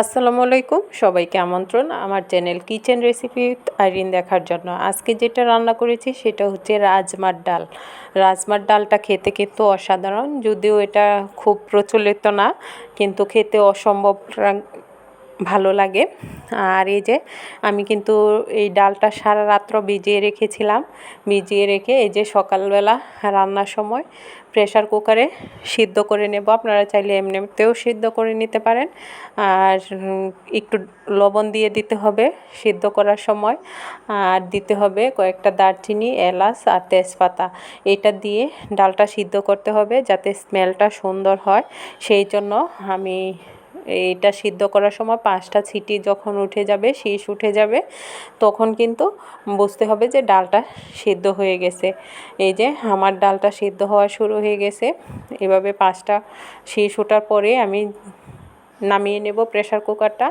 আসসালামু আলাইকুম। সবাইকে আমন্ত্রণ আমার চ্যানেল কিচেন রেসিপি আইরিন দেখার জন্য। আজকে যেটা রান্না করেছি সেটা হচ্ছে রাজমার ডাল। রাজমার ডালটা খেতে কিন্তু অসাধারণ, যদিও এটা খুব প্রচলিত না, কিন্তু খেতে অসম্ভব ভালো লাগে। আর এই যে আমি কিন্তু এই ডালটা সারা রাত্র ভিজিয়ে রেখেছিলাম। ভিজিয়ে রেখে এই যে সকালবেলা রান্নার সময় প্রেশার কুকারে সিদ্ধ করে নেব। আপনারা চাইলে এমনিতেও সিদ্ধ করে নিতে পারেন। আর একটু লবণ দিয়ে দিতে হবে সিদ্ধ করার সময়। আর দিতে হবে কয়েকটা দারচিনি, এলাচ আর তেজপাতা। এটা দিয়ে ডালটা সিদ্ধ করতে হবে যাতে স্মেলটা সুন্দর হয়। সেই জন্য আমি এটা সিদ্ধ করার সময় পাঁচটা ছিটি যখন উঠে যাবে, শীষ উঠে যাবে, তখন কিন্তু বুঝতে হবে যে ডালটা সিদ্ধ হয়ে গেছে। এই যে আমার ডালটা সিদ্ধ হওয়া শুরু হয়ে গেছে। এভাবে পাঁচটা শীষ ওঠার পরে আমি নামিয়ে নেব প্রেশার কুকারটা।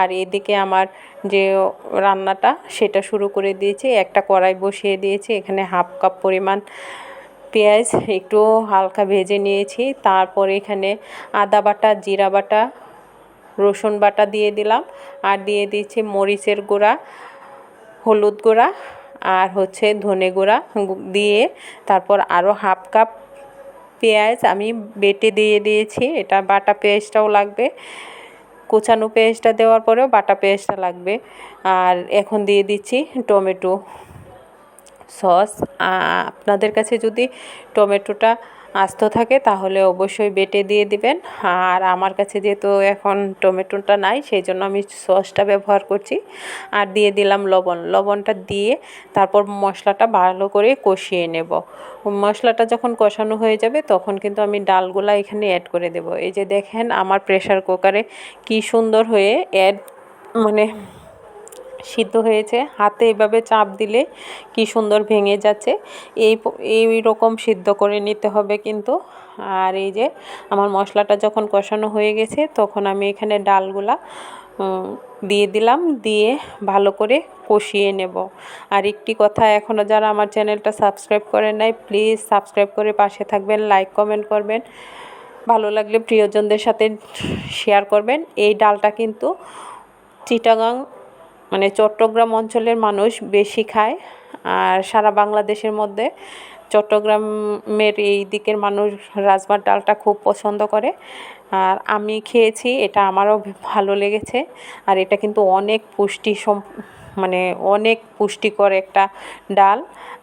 আর এদিকে আমার যে রান্নাটা, সেটা শুরু করে দিয়েছি। একটা কড়াই বসিয়ে দিয়েছি। এখানে হাফ কাপ পরিমাণ পেঁয়াজ একটু হালকা ভেজে নিয়েছি। তারপরে এখানে আদা বাটা, জিরা বাটা রসুন বাটা দিয়ে দিলাম। আর দিয়ে দিচ্ছি মরিচের গুঁড়া, হলুদ গুঁড়া আর হচ্ছে ধনে গুঁড়া দিয়ে তারপর আরও হাফ কাপ পেঁয়াজ আমি বেটে দিয়ে দিয়েছি। এটা বাটা পেঁয়াজটাও লাগবে। কুচানো পেঁয়াজটা দেওয়ার পরেও বাটা পেঁয়াজটা লাগবে। আর এখন দিয়ে দিচ্ছি টমেটো সস। আপনাদের কাছে যদি টমেটোটা আস্ত থাকে, তাহলে অবশ্যই বেটে দিয়ে দিবেন। আর আমার কাছে যেহেতু এখন টমেটোটা নাই, সেই জন্য আমি সসটা ব্যবহার করছি। আর দিয়ে দিলাম লবণ। লবণটা দিয়ে তারপর মশলাটা ভালো করে কষিয়ে নেব। মশলাটা যখন কষানো হয়ে যাবে, তখন কিন্তু আমি ডালগুলা এখানে অ্যাড করে দেব। এই যে দেখেন, আমার প্রেশার কুকারে কি সুন্দর হয়ে অ্যাড মানে সিদ্ধ হয়েছে। হাতে এভাবে চাপ দিলে কি সুন্দর ভেঙে যাচ্ছে। এই এই রকম সিদ্ধ করে নিতে হবে কিন্তু। আর এই যে আমার মশলাটা যখন কষানো হয়ে গেছে, তখন আমি এখানে ডালগুলা দিয়ে দিলাম। দিয়ে ভালো করে কষিয়ে নেব। আর একটি কথা এখনও যারা আমার চ্যানেলটা সাবস্ক্রাইব করে নাই, প্লিজ সাবস্ক্রাইব করে পাশে থাকবেন, লাইক, কমেন্ট করবেন। ভালো লাগলে প্রিয়জনদের সাথে শেয়ার করবেন। এই ডালটা কিন্তু চিটাগাং মানে চট্টগ্রাম অঞ্চলের মানুষ বেশি খায় আর সারা বাংলাদেশের মধ্যে চট্টগ্রামের এই দিকের মানুষ রাজমার ডালটা খুব পছন্দ করে। আর আমি খেয়েছি, এটা আমারও ভালো লেগেছে। আর এটা কিন্তু অনেক পুষ্টি সম মানে অনেক পুষ্টিকর একটা ডাল।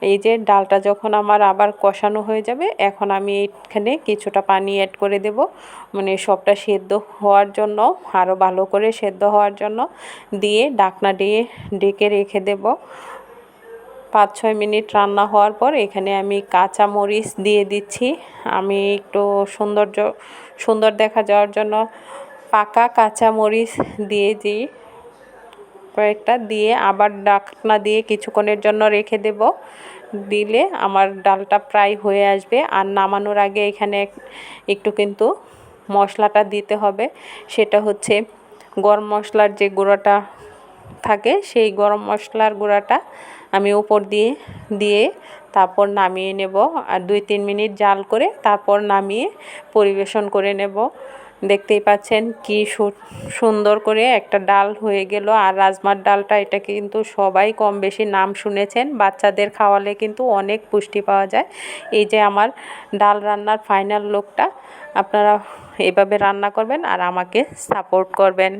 এই যে ডালটা যখন আমার আবার কষানো হয়ে যাবে, এখন আমি এখানে কিছুটা পানি অ্যাড করে দেব। মানে সবটা সেদ্ধ হওয়ার জন্য আরও ভালো করে সেদ্ধ হওয়ার জন্য দিয়ে ডাকনা দিয়ে ডেকে রেখে দেব। পাঁচ ছয় মিনিট রান্না হওয়ার পর এখানে আমি কাঁচা মরিচ দিয়ে দিচ্ছি। আমি একটু সৌন্দর্য, সুন্দর দেখা যাওয়ার জন্য পাকা কাঁচা মরিচ দিয়ে দিই। কয়েকটা দিয়ে আবার ডাকনা দিয়ে কিছুক্ষণের জন্য রেখে দেব। দিলে আমার ডালটা প্রায় হয়ে আসবে। আর নামানোর আগে এখানে একটু কিন্তু মশলাটা দিতে হবে। সেটা হচ্ছে গরম মশলার যে গুঁড়োটা থাকে, সেই গরম মশলার গুঁড়াটা আমি উপর দিয়ে দিয়ে তারপর নামিয়ে নেব। আর দুই তিন মিনিট জাল করে তারপর নামিয়ে পরিবেশন করে নেব। দেখতেই পাচ্ছেন কি সুন্দর করে একটা ডাল হয়ে গেল। আর রাজমার ডালটা, এটা কিন্তু সবাই কম বেশি নাম শুনেছেন। বাচ্চাদের খাওয়ালে কিন্তু অনেক পুষ্টি পাওয়া যায়। এই যে আমার ডাল রান্নার ফাইনাল লোকটা, আপনারা এভাবে রান্না করবেন আর আমাকে সাপোর্ট করবেন।